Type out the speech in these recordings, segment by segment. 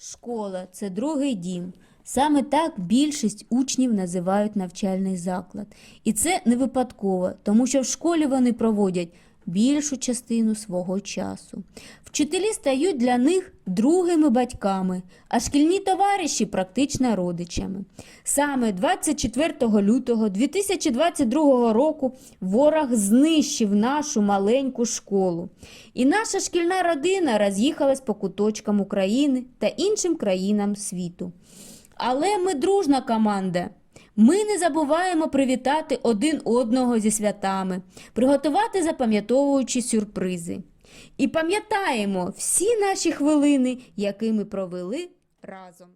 Школа це другий дім. Саме так більшість учнів називають навчальний заклад. І це не випадково, тому що в школі вони проводять більшу частину свого часу. Вчителі стають для них другими батьками, а шкільні товариші практично родичами. Саме 24 лютого 2022 року ворог знищив нашу маленьку школу. І наша шкільна родина роз'їхалась по куточкам України та іншим країнам світу. Але ми дружна команда. Ми не забуваємо привітати один одного зі святами, приготувати запам'ятовуючі сюрпризи. І пам'ятаємо всі наші хвилини, які ми провели разом.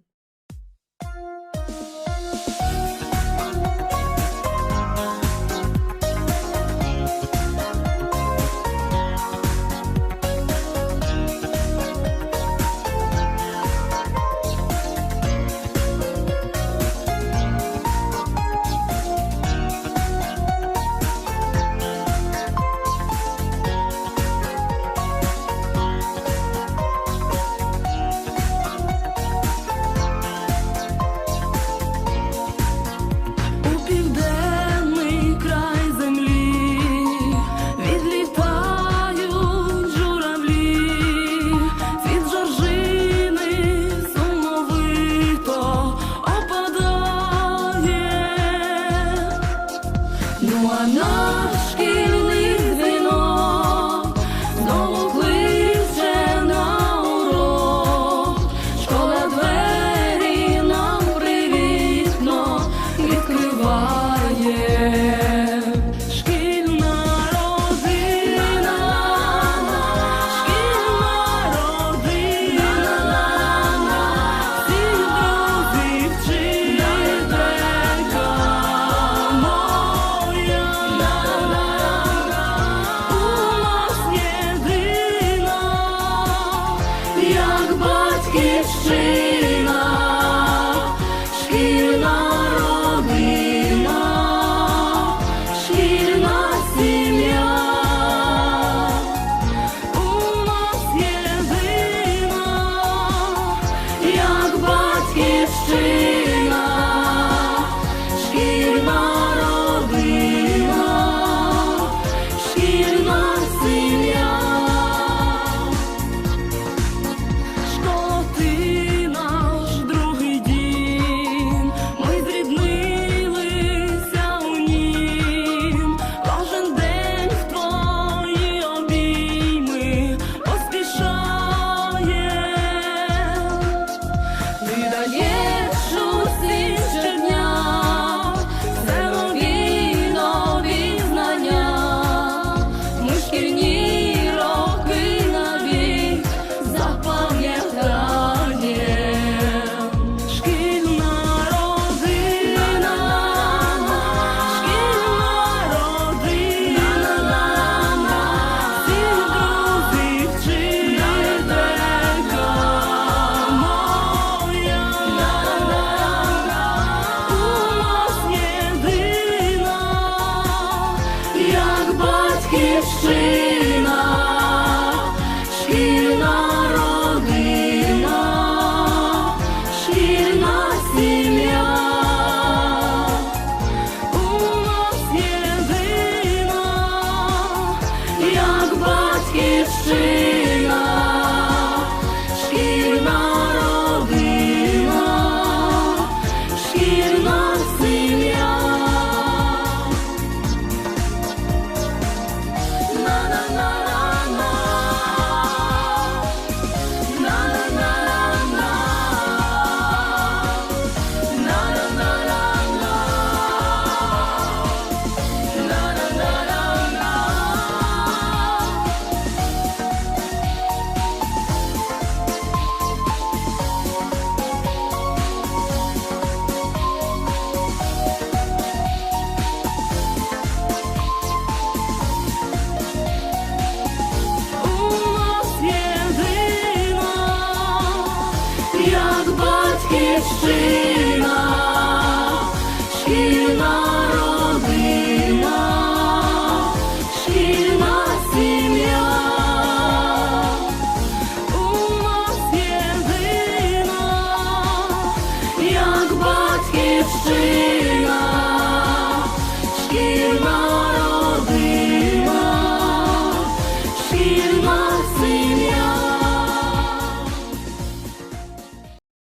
Батьківщина, шкільна Niech